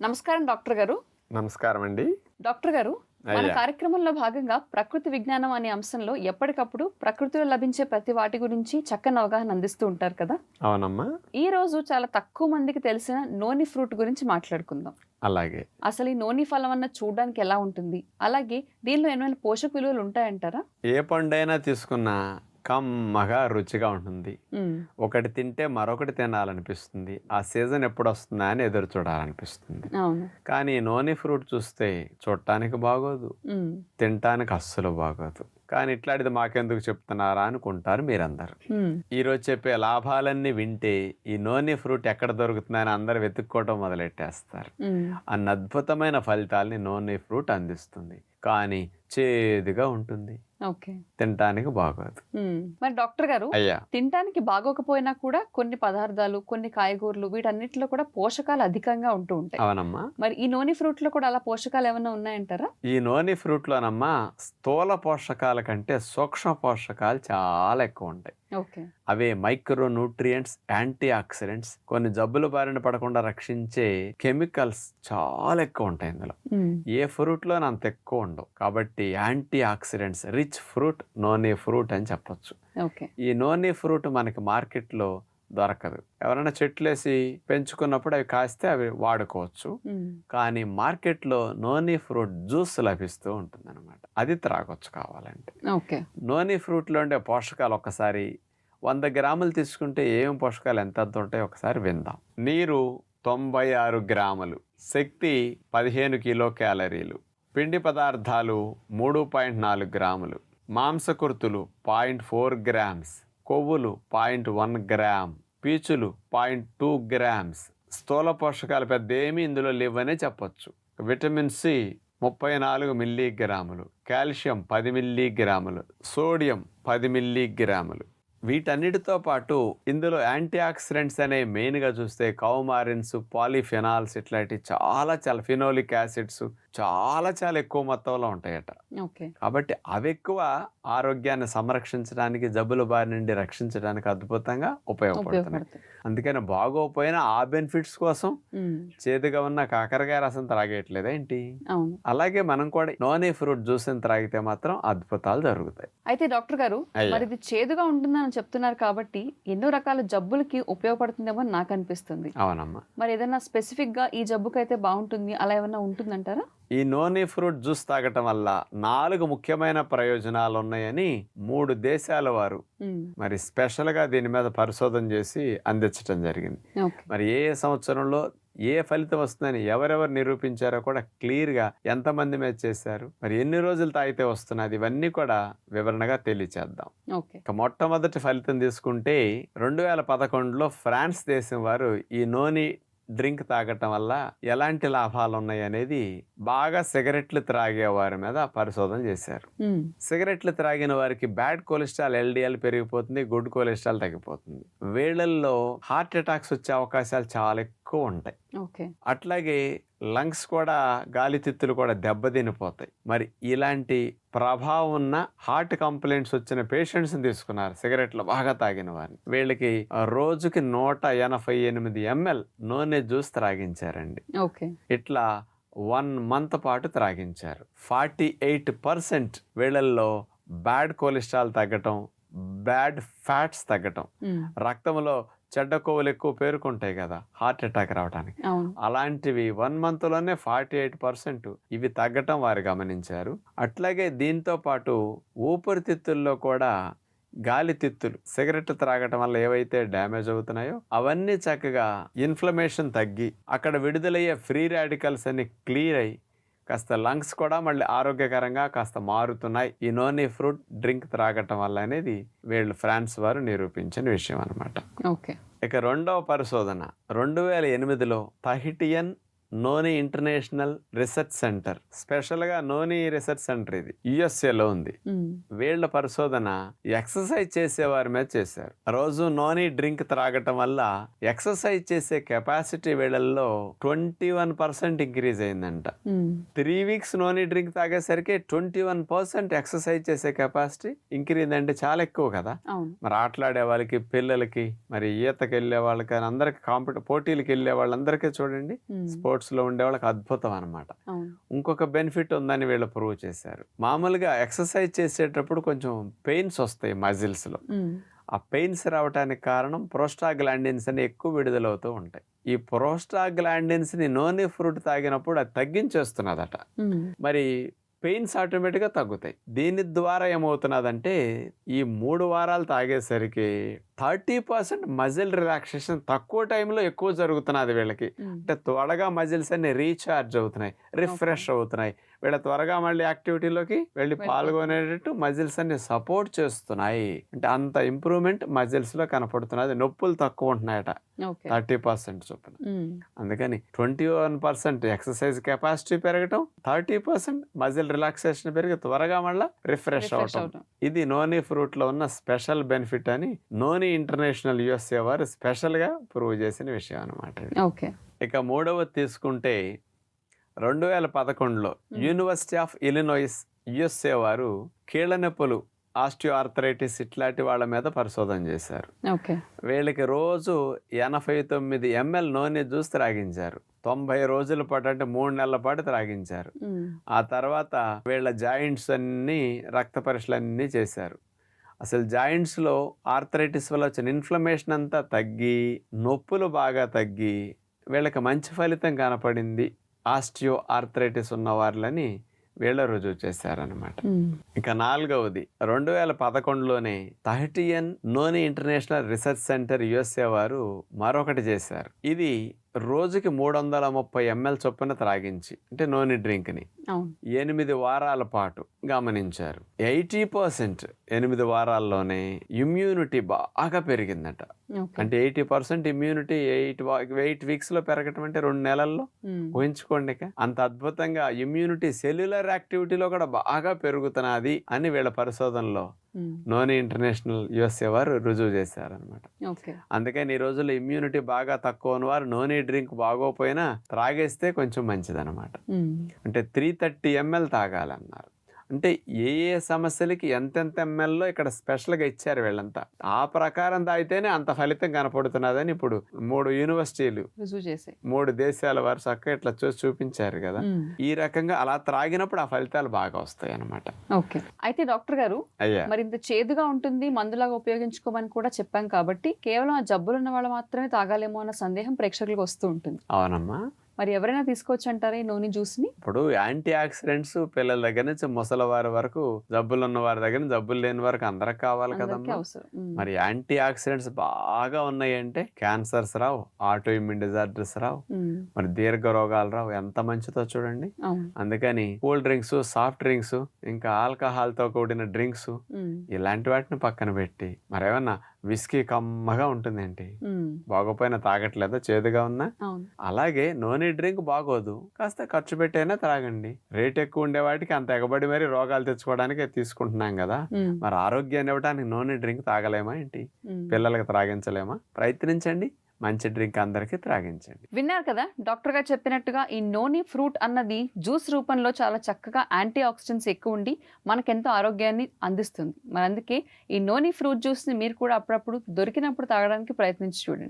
నమస్కారం డాక్టర్ గారు. నమస్కారం అండి డాక్టర్ గారు మన. కార్యక్రమంలో భాగంగా ప్రకృతి విజ్ఞానం అనే అంశంలో ఎప్పటికప్పుడు ప్రకృతిలో లభించే ప్రతి వాటి గురించి చక్కని అవగాహన అందిస్తూ ఉంటారు కదా? అవునమ్మా. ఈ రోజు చాలా తక్కువ మందికి తెలిసిన నోని ఫ్రూట్ గురించి మాట్లాడుకుందాం. అలాగే. అసలు ఈ నోని ఫలం అన్న చూడడానికి ఎలా ఉంటుంది? అలాగే దీనిలో ఏమైనా పోషక విలువలు ఉంటాయంటారా? ఏ పండైనా తీసుకున్నా కమ్మగా రుచిగా ఉంటుంది. ఒకటి తింటే మరొకటి తినాలనిపిస్తుంది. ఆ సీజన్ ఎప్పుడు వస్తుందా అని ఎదురు చూడాలనిపిస్తుంది. కానీ నోని ఫ్రూట్ చూస్తే చూడటానికి బాగోదు. తినటానికి అస్సలు బాగోదు. కానీ ఇట్లాంటిది మాకెందుకు చెప్తున్నారా అనుకుంటారు మీరందరూ. ఈరోజు చెప్పే లాభాలన్నీ వింటే ఈ నోని ఫ్రూట్ ఎక్కడ దొరుకుతుందని అందరు వెతుక్కోవటం మొదలెట్టేస్తారు. అన్న అద్భుతమైన ఫలితాల్ని నోని ఫ్రూట్ అందిస్తుంది. కానీ చేదుగా ఉంటుంది. ఓకే. తినటానికి బాగోదు. మరి డాక్టర్ గారు అయ్యా. తినడానికి బాగోకపోయినా కూడా కొన్ని పదార్థాలు కొన్ని కాయగూరలు వీటన్నిటిలో కూడా పోషకాలు అధికంగా ఉంటూ ఉంటాయి. అవునమ్మా. మరి ఈ నూనె ఫ్రూట్లో కూడా అలా పోషకాలు ఏమైనా ఉన్నాయంటారా? ఈ నోని ఫ్రూట్లోనమ్మా స్థూల పోషకాల కంటే సూక్ష్మ పోషకాలు చాలా ఎక్కువ ఉంటాయి ఓకే. అవే మైక్రో న్యూట్రియంట్స్ యాంటీ ఆక్సిడెంట్స్ కొన్ని జబ్బుల బారిన పడకుండా రక్షించే కెమికల్స్ చాలా ఎక్కువ ఉంటాయి ఇందులో ఏ ఫ్రూట్లో అంత ఎక్కువ ఉండవు. కాబట్టి antioxidants rich fruit noni fruit అని చెప్పొచ్చు. ఓకే. ఈ నోని ఫ్రూట్ మనకి మార్కెట్లో దొరకదు. ఎవరైనా చెట్లేసి పెంచుకున్నప్పుడు అవి కాస్తే అవి వాడుకోవచ్చు. కానీ మార్కెట్లో నోని ఫ్రూట్ జ్యూస్ లభిస్తూ ఉంటుంది అది త్రాగొచ్చు కావాలంటే. ఓకే. నోని ఫ్రూట్లో ఉండే పోషకాలు ఒకసారి వంద గ్రాములు తీసుకుంటే ఏం పోషకాలు ఎంత ఎంత ఉంటాయో ఒకసారి విందాం. నీరు తొంభై ఆరు గ్రాములు శక్తి పదిహేను కిలో క్యాలరీలు పిండి పదార్థాలు మూడు పాయింట్ నాలుగు గ్రాములు మాంసకృతులు పాయింట్ ఫోర్ గ్రామ్స్ కొవ్వులు పాయింట్ వన్ గ్రామ్ పీచులు పాయింట్ టూ గ్రామ్స్. స్థూల పోషకాలు పెద్ద ఏమీ ఇందులో లేవనే చెప్పచ్చు. విటమిన్ సి ముప్పై నాలుగు మిల్లీగ్రాములు కాల్షియం పది మిల్లీగ్రాములు సోడియం పది మిల్లీగ్రాములు. వీటన్నిటితో పాటు ఇందులో యాంటీ ఆక్సిడెంట్స్ అనే మెయిన్గా చూస్తే కౌమారిన్స్ పాలిఫెనాల్స్ ఇట్లాంటి చాలా చాలా ఫినోలిక్ యాసిడ్స్ చాలా చాలా ఎక్కువ మొత్తంలో ఉంటాయట. కాబట్టి అవి ఎక్కువ ఆరోగ్యాన్ని సంరక్షించడానికి జబ్బుల బారి నుండి రక్షించడానికి అద్భుతంగా ఉపయోగపడుతున్నాయి. ఉపయోగపడుతుంది అందుకని బాగోపోయినా ఆ బెనిఫిట్స్ కోసం చేదుగా ఉన్న కాకరకాయ రసం త్రాగేయట్లేదా ఏంటి? అవును. అలాగే మనం కూడా నోనే ఫ్రూట్ జ్యూస్ త్రాగితే మాత్రం అద్భుతాలు జరుగుతాయి. అయితే డాక్టర్ గారు. మరి ఇది చేదుగా ఉంటుందని చెప్తున్నారు కాబట్టి ఎన్నో రకాల జబ్బులకి ఉపయోగపడుతుందేమో నాకు అనిపిస్తుంది. అవునమ్మా. మరి ఏదైనా స్పెసిఫిక్గా ఈ జబ్బుకైతే బాగుంటుంది అలా ఏమైనా ఉంటుందంటారా? ఈ నోని ఫ్రూట్ జ్యూస్ తాగటం వల్ల నాలుగు ముఖ్యమైన ప్రయోజనాలు ఉన్నాయని మూడు దేశాల వారు మరి స్పెషల్గా దీని మీద పరిశోధన చేసి అందించడం జరిగింది. మరి ఏ సంవత్సరంలో ఏ ఫలితం వస్తుందని ఎవరెవరు నిరూపించారో కూడా క్లియర్గా ఎంతమంది మీద చేశారు మరి ఎన్ని రోజులు తాగితే వస్తున్నది ఇవన్నీ కూడా వివరణగా తెలియచేద్దాం. ఇక మొట్టమొదటి ఫలితం తీసుకుంటే రెండు వేల పదకొండులో ఫ్రాన్స్ దేశం వారు ఈ నోని డ్రింక్ తాగటం వల్ల ఎలాంటి లాభాలు ఉన్నాయి అనేది బాగా సిగరెట్లు త్రాగే వారి మీద పరిశోధన చేశారు. సిగరెట్లు త్రాగిన వారికి బ్యాడ్ కొలెస్ట్రాల్ ఎల్డిఎల్ పెరిగిపోతుంది గుడ్ కొలెస్ట్రాల్ తగ్గిపోతుంది. వీళ్ళల్లో హార్ట్ అటాక్స్ వచ్చే అవకాశాలు చాలా ఎక్కువ ఉంటాయి. ఓకే. అట్లాగే లంగ్స్ కూడా గాలితిత్తులు కూడా దెబ్బతినిపోతాయి. మరి ఇలాంటి ప్రభావం ఉన్న హార్ట్ కంప్లైంట్స్ వచ్చిన పేషెంట్స్ని తీసుకున్నారు. సిగరెట్లు బాగా తాగిన వారిని. వీళ్ళకి రోజుకి నూట ఎనభై ఎనిమిది ఎంఎల్ నూనె జ్యూస్ త్రాగించారండి. ఓకే. ఇట్లా వన్ మంత్ పాటు త్రాగించారు. ఫార్టీ ఎయిట్ పర్సెంట్ వీళ్ళల్లో బ్యాడ్ కొలెస్ట్రాల్ తగ్గటం బ్యాడ్ ఫ్యాట్స్ తగ్గటం. రక్తంలో చెడ్డ కొవ్వులు ఎక్కువ పేరుకుంటాయి కదా హార్ట్ అటాక్ రావడానికి అలాంటివి వన్ మంత్లోనే ఫార్టీ ఎయిట్ పర్సెంట్ ఇవి తగ్గటం వారు గమనించారు. అట్లాగే దీంతో పాటు ఊపిరితిత్తుల్లో కూడా గాలి తిత్తులు సిగరెట్ త్రాగటం వల్ల ఏవైతే డ్యామేజ్ అవుతున్నాయో అవన్నీ చక్కగా ఇన్ఫ్లమేషన్ తగ్గి అక్కడ విడుదలయ్యే ఫ్రీ రాడికల్స్ అన్ని క్లియర్ అయ్యి కాస్త లంగ్స్ కూడా మళ్ళీ ఆరోగ్యకరంగా కాస్త మారుతున్నాయి. ఈ నోని ఫ్రూట్ డ్రింక్ త్రాగటం వల్ల అనేది వీళ్ళు ఫ్రాన్స్ వారు నిరూపించిన విషయం అన్నమాట. ఓకే. ఇక రెండవ పరిశోధన. రెండు వేల ఎనిమిదిలో Tahitian noni international research centre స్పెషల్గా నోని రీసెర్చ్ సెంటర్ ఇది యుఎస్ఏలో ఉంది. వీళ్ళ పరిశోధన ఎక్సర్సైజ్ చేసే వారి మీద చేశారు. రోజు నోని డ్రింక్ త్రాగటం వల్ల ఎక్సర్సైజ్ చేసే కెపాసిటీ వీళ్ళల్లో ట్వంటీ వన్ పర్సెంట్ ఇంక్రీజ్ అయిందంట. త్రీ వీక్స్ నోని డ్రింక్ తాగేసరికి ట్వంటీ వన్ పర్సెంట్ ఎక్సర్సైజ్ చేసే కెపాసిటీ ఇంక్రీజ్ అంటే చాలా ఎక్కువ కదా. మరి ఆటలాడే వాళ్ళకి పిల్లలకి మరి ఈతకి వెళ్ళే వాళ్ళకి అందరికి కాంపిటీ పోటీలకు వెళ్ళే వాళ్ళందరికీ చూడండి స్పోర్ట్స్ స్పోర్ట్స్లో ఉండే వాళ్ళకి అద్భుతం అనమాట ఇంకొక బెనిఫిట్ ఉందని వీళ్ళు ప్రూవ్ చేశారు. మామూలుగా ఎక్సర్సైజ్ చేసేటప్పుడు కొంచెం పెయిన్స్ వస్తాయి మజిల్స్లో. ఆ పెయిన్స్ రావడానికి కారణం ప్రోస్టాగ్లాండిన్స్ అని ఎక్కువ విడుదలవుతూ ఉంటాయి. ఈ ప్రోస్టాగ్లాండిన్స్ని నోని ఫ్రూట్ తాగినప్పుడు అది తగ్గించేస్తున్నదట. మరి పెయిన్స్ ఆటోమేటిక్గా తగ్గుతాయి. దీని ద్వారా ఏమవుతున్నదంటే ఈ మూడు వారాలు తాగేసరికి థర్టీ పర్సెంట్ మజిల్ రిలాక్సేషన్ తక్కువ టైంలో ఎక్కువ జరుగుతున్నది వీళ్ళకి. అంటే త్వరగా మజిల్స్ అన్ని రీఛార్జ్ అవుతున్నాయి రిఫ్రెష్ అవుతున్నాయి. వీళ్ళ త్వరగా మళ్ళీ యాక్టివిటీలోకి వెళ్ళి. పాల్గొనేటట్టు మజిల్స్ అన్ని సపోర్ట్ చేస్తున్నాయి. అంటే అంత ఇంప్రూవ్మెంట్ మజిల్స్లో కనపడుతున్నది నొప్పులు తక్కువ ఉంటున్నాయట. థర్టీ పర్సెంట్ చొప్పున. అందుకని twenty one percent exercise capacity పెరగటం థర్టీ పర్సెంట్ మజిల్ రిలాక్సేషన్ పెరిగి త్వరగా మళ్ళీ రిఫ్రెష్ అవటం. ఇది నోని ఫ్రూట్లో ఉన్న స్పెషల్ బెనిఫిట్ అని నోని ఇంటర్నేషనల్ యుఎస్ఏ వారు స్పెషల్గా ప్రూవ్ చేసిన విషయం అనమాట ఓకే. ఇక మూడవది తీసుకుంటే రెండు వేల పదకొండులో. యూనివర్సిటీ ఆఫ్ ఇలినోయిస్ యుఎస్ఏ వారు కీళ్ళ నొప్పులు ఆస్టియో ఆర్థరైటిస్ ఇట్లాంటి వాళ్ళ మీద పరిశోధన చేశారు. వీళ్ళకి రోజు ఎనభై తొమ్మిది ఎంఎల్ నూనె జ్యూస్ త్రాగించారు. తొంభై రోజుల పాటు అంటే మూడు నెలల పాటు త్రాగించారు. ఆ తర్వాత వీళ్ళ జాయింట్స్ అన్నీ రక్త పరీక్షలు అన్నీ చేశారు. అసలు జాయింట్స్లో ఆర్థరైటిస్ వల్ల వచ్చిన ఇన్ఫ్లమేషన్ అంతా తగ్గి నొప్పులు బాగా తగ్గి వీళ్ళకి మంచి ఫలితం కనపడింది. ఆస్టియో ఆర్థరైటిస్ ఉన్న వాళ్ళని వీళ్ళ రుజువు చేశారనమాట ఇక నాలుగవది రెండు వేల పదకొండులోనే Tahitian noni international research centre USA వారు మరొకటి చేశారు. ఇది రోజుకి మూడు వందల ముప్పై ఎంఎల్ చొప్పున త్రాగించి అంటే నోని డ్రింక్ని ఎనిమిది వారాల పాటు గమనించారు. ఎయిటీ పర్సెంట్ ఎనిమిది వారాల్లోనే ఇమ్యూనిటీ బాగా పెరిగిందట. అంటే eighty percent immunity eight eight వీక్స్లో పెరగటం అంటే రెండు నెలల్లో? ఊహించుకోండి. అంత అద్భుతంగా ఇమ్యూనిటీ సెల్యులర్ యాక్టివిటీలో కూడా బాగా పెరుగుతున్నది అని వీళ్ళ పరిశోధనలో నోని ఇంటర్నేషనల్ యుఎస్ఏ వారు రుజువు చేశారనమాట అందుకని ఈ రోజుల్లో ఇమ్యూనిటీ బాగా తక్కువ ఉన్న వారు నోని డ్రింక్ బాగోపోయినా త్రాగేస్తే కొంచెం మంచిదన్నమాట. ఉమ్, అంటే త్రీ థర్టీ ఎంఎల్ తాగాలన్నారు. అంటే ఏ ఏ సమస్యలకి ఎంతెంత ఎంఎల్లో ఇక్కడ స్పెషల్గా ఇచ్చారు వీళ్ళంతా? ఆ ప్రకారం తాగితేనే అంత ఫలితం కనపడుతున్నదని ఇప్పుడు మూడు యూనివర్సిటీలు మూడు దేశాల వారు చక్కగా ఇట్లా చూసి చూపించారు కదా? ఈ రకంగా అలా త్రాగినప్పుడు ఆ ఫలితాలు బాగా వస్తాయి అన్నమాట ఓకే. అయితే డాక్టర్ గారు అయ్యా. మరి ఇంత చేదుగా ఉంటుంది మందులాగా ఉపయోగించుకోమని కూడా చెప్పాం కాబట్టి కేవలం ఆ జబ్బులు ఉన్న వాళ్ళు మాత్రమే తాగాలేమో అన్న సందేహం ప్రేక్షకులకు వస్తూ ఉంటుంది. అవునమ్మా. మరి ఎవరైనా తీసుకోవచ్చు అంటారా ఈ నూనె జ్యూస్ని ఇప్పుడు యాంటీ ఆక్సిడెంట్స్ పిల్లల దగ్గర నుంచి ముసలి వారి వరకు జబ్బులు ఉన్న వారి దగ్గర జబ్బులు లేని వారికి అందరికి కావాలి కదమ్మా. మరి యాంటీ ఆక్సిడెంట్స్ బాగా ఉన్నాయి అంటే క్యాన్సర్స్ రావు ఆటో ఇమ్యూన్ డిజార్డర్స్ రావు మరి దీర్ఘ రోగాలు రావు. ఎంత మంచిదో చూడండి. అందుకని కూల్ డ్రింక్స్ సాఫ్ట్ డ్రింక్స్ ఇంకా ఆల్కహాల్తో కూడిన డ్రింక్స్ ఇలాంటి వాటిని పక్కన పెట్టి మరేమన్నా విస్కీ కమ్మగా ఉంటుందేంటి? ఉమ్, బాగోపోయినా తాగట్లేదా? చేదుగా ఉన్నా? అలాగే నూనె డ్రింక్ బాగోదు. కాస్త ఖర్చు పెట్టైనా త్రాగండి. రేట్ ఎక్కువ ఉండే వాటికి అంత ఎగబడి మరి రోగాలు తెచ్చుకోవడానికి తీసుకుంటున్నాం కదా. మరి ఆరోగ్యాన్ని ఇవ్వడానికి నూనె డ్రింక్ తాగలేమా ఏంటి. పిల్లలకి త్రాగించలేమా? ప్రయత్నించండి. మంచి డ్రింక్ అందరికీ త్రాగించండి. విన్నారు కదా? డాక్టర్ గారు చెప్పినట్టుగా ఈ నోని ఫ్రూట్ అన్నది జ్యూస్ రూపంలో చాలా చక్కగా యాంటీ ఆక్సిడెంట్స్ ఎక్కువ ఉండి మనకెంతో ఆరోగ్యాన్ని అందిస్తుంది. మరి అందుకే ఈ నోని ఫ్రూట్ జ్యూస్ని మీరు కూడా అప్పుడప్పుడు దొరికినప్పుడు తాగడానికి ప్రయత్నించి చూడండి.